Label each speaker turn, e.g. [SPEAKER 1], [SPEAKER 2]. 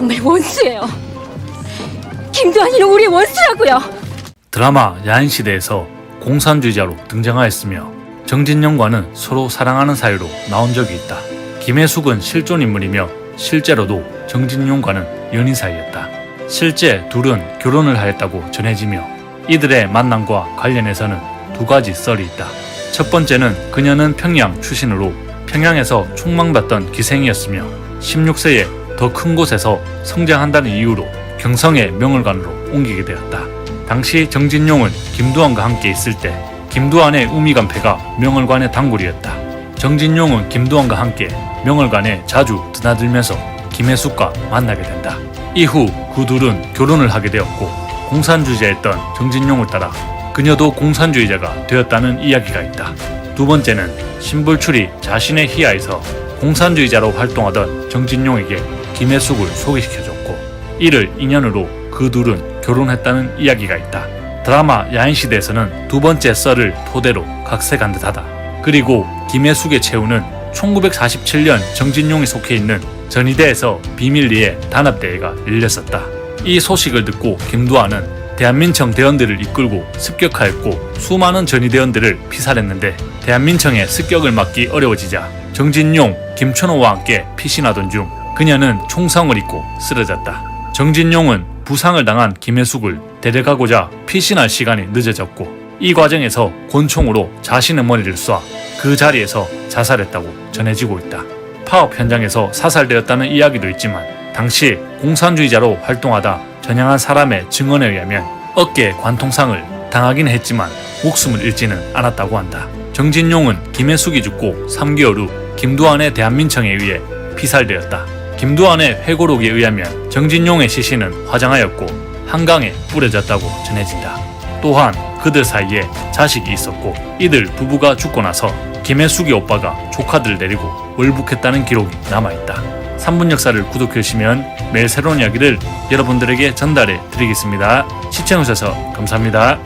[SPEAKER 1] 정말 원수예요. 김도환이는 우리의 원수라고요.
[SPEAKER 2] 드라마 야인시대에서 공산주의자로 등장하였으며 정진영과는 서로 사랑하는 사이로 나온 적이 있다. 김혜숙은 실존 인물이며 실제로도 정진용과는 연인 사이였다. 실제 둘은 결혼을 하였다고 전해지며 이들의 만남과 관련해서는 두 가지 썰이 있다. 첫 번째는 그녀는 평양 출신으로 평양에서 총망받던 기생이었으며 16세에 더 큰 곳에서 성장한다는 이유로 경성의 명월관으로 옮기게 되었다. 당시 정진용은 김두한과 함께 있을 때 김두한의 우미간패가 명월관의 단골이었다. 정진용은 김두한과 함께 명월관에 자주 드나들면서 김혜숙과 만나게 된다. 이후 그 둘은 결혼을 하게 되었고 공산주의자였던 정진용을 따라 그녀도 공산주의자가 되었다는 이야기가 있다. 두 번째는 신불출이 자신의 희야에서 공산주의자로 활동하던 정진용에게 김혜숙을 소개시켜줬고 이를 인연으로 그 둘은 결혼했다는 이야기가 있다. 드라마 야인시대에서는 두 번째 썰을 토대로 각색한 듯하다. 그리고 김혜숙의 최후는 1947년 정진용이 속해 있는 전의대에서 비밀리에 단합대회가 열렸었다. 이 소식을 듣고 김두한은 대한민청 대원들을 이끌고 습격하였고 수많은 전의대원들을 피살했는데 대한민청의 습격을 막기 어려워지자 정진용, 김천호와 함께 피신하던 중 그녀는 총성을 입고 쓰러졌다. 정진용은 부상을 당한 김혜숙을 데려가고자 피신할 시간이 늦어졌고 이 과정에서 권총으로 자신의 머리를 쏴 그 자리에서 자살했다고 전해지고 있다. 파업 현장에서 사살되었다는 이야기도 있지만 당시 공산주의자로 활동하다 전향한 사람의 증언에 의하면 어깨 관통상을 당하긴 했지만 목숨을 잃지는 않았다고 한다. 정진용은 김혜숙이 죽고 3개월 후 김두한의 대한민청에 의해 피살되었다. 김두한의 회고록에 의하면 정진용의 시신은 화장하였고 한강에 뿌려졌다고 전해진다. 또한 그들 사이에 자식이 있었고 이들 부부가 죽고 나서 김혜숙이 오빠가 조카들을 데리고 월북했다는 기록이 남아있다. 3분 역사를 구독해주시면 매일 새로운 이야기를 여러분들에게 전달해 드리겠습니다. 시청해주셔서 감사합니다.